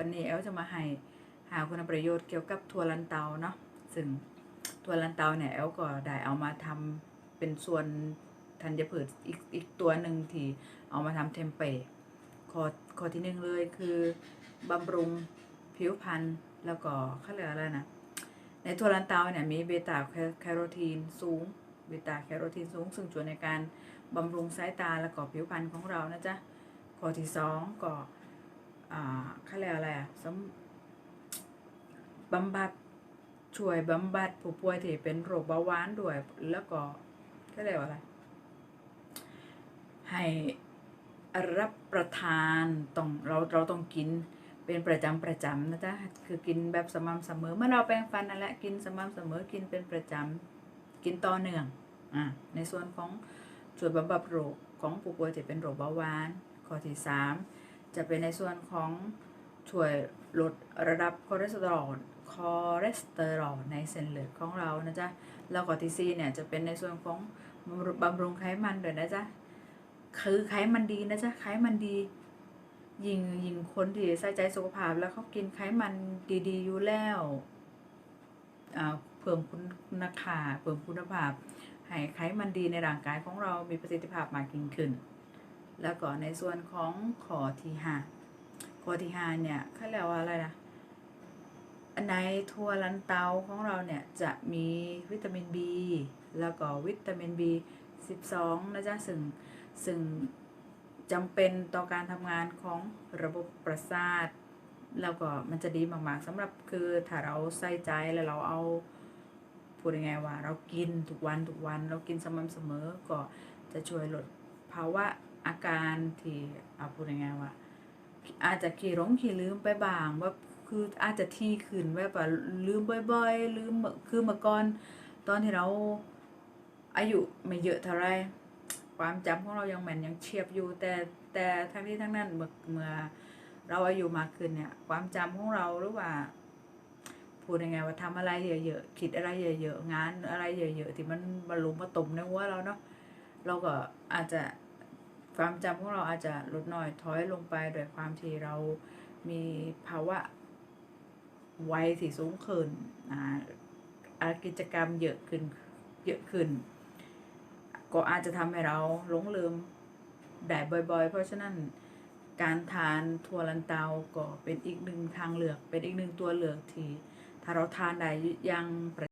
วันนี้แอลจะมาให้หาคุณประโยชน์เกี่ยวกับถั่วลันเตาเนาะซึ่งถั่วลันเตาเนี่ยแอลก็ได้เอามาทำเป็นส่วนธัญพืชอีกอีกตัวหนึ่งที่เอามาทำเทมเปข้อข้อที่หนึ่งเลยคือบำรุงผิวพรรณแล้วก็เขาเรียกอะไรนะในถั่วลันเตาเนี่ยมีเบต้าแคโรทีนสูงเบต้าแคโรทีนสูง ซึ่งช่วยในการบำรุงสายตาและก็ผิวพรรณของเรานะจ๊ะข้อที่สองก็ อ่าเขาเรียกอะไรอะสำบำบัดช่วยบำบัดผู้ป่วยที่เป็นโรคเบาหวานด้วย แล้วก็เขาเรียกว่าอะไร ให้รับประทานต้องเราเราต้องกินเป็นประจำประจำนะจ๊ะคือกินแบบสม่ำเสมอ เมื่อเราแปรงฟันนั่นแหละกินสม่ำเสมอกินเป็นประจำกินต่อเนื่องอ่าในส่วนของช่วยบำบัดโรคของผู้ป่วยที่เป็นโรคเบาหวานข้อที่สาม จะเป็นในส่วนของช่วยลดระดับคอเลสเตอรอลคอเลสเตอรอลในเส้นเลือดของเรานะจ๊ะแล้วข้อที่สี่เนี่ยจะเป็นในส่วนของบำรุงไขมันด้วยนะจ๊ะคือไขมันดีนะจ๊ะไขมันดียิงยิงคนที่ใส่ใจสุขภาพแล้วเขากินไขมันดีๆ อยู่แล้วอ่าเพิ่มคุณค่าเพิ่มคุณภาพ ให้ไขมันดีในร่างกายของเรามีประสิทธิภาพมากยิ่งขึ้น แล้วก็ในส่วนของข้อที่ห้าข้อที่ห้าเนี่ยเขาเรียกว่าอะไรนะในทั่วลันเตาของเราเนี่ยจะมีวิตามิน B แล้วก็วิตามิน B 12นะจ๊ะซึ่งซึ่งจำเป็นต่อการทำงานของระบบประสาท แล้วก็มันจะดีมากๆสำหรับคือถ้าเราใส่ใจแล้วเราเอาพูดยังไงว่า เรากินทุกวันทุกวันเรากินสม่ำเสมอก็จะช่วยลดภาวะ อาการที่เอาพูดยังไงว่า อาจจะขี่หลงขี่ลืมไปบ้างว่าคืออาจจะที่ขึ้นแบบว่าลืมบ่อย ๆ ลืมคือเมื่อก่อนตอนที่เราอายุไม่เยอะเท่าไหรความจำของเรายังแม่นยังเฉียบอยู่ แต่แต่ทั้งนี้ทั้งนั้นเมื่อเมื่อเราอายุมากขึ้นเนี่ย ความจำของเราหรือว่าพูดยังไงว่าทำอะไรเยอะๆคิดอะไรเยอะๆงานอะไรเยอะๆที่มันบรรลุมาตุ่มในหัวเราเนาะเราก็อาจจะ ความจำของเราอาจจะลดน้อยถอยลงไปโดยความที่เรามีภาวะวัยที่สูงขึ้นอ่าอ่ากิจกรรมเยอะขึ้นเยอะขึ้น ก็อาจจะทำให้เราหลงลืมได้บ่อย ๆ เพราะฉะนั้นการทานถั่วลันเตาก็เป็นอีกหนึ่งทางเลือก เป็นอีกหนึ่งตัวเลือกที่ถ้าเราทานได้ยังประ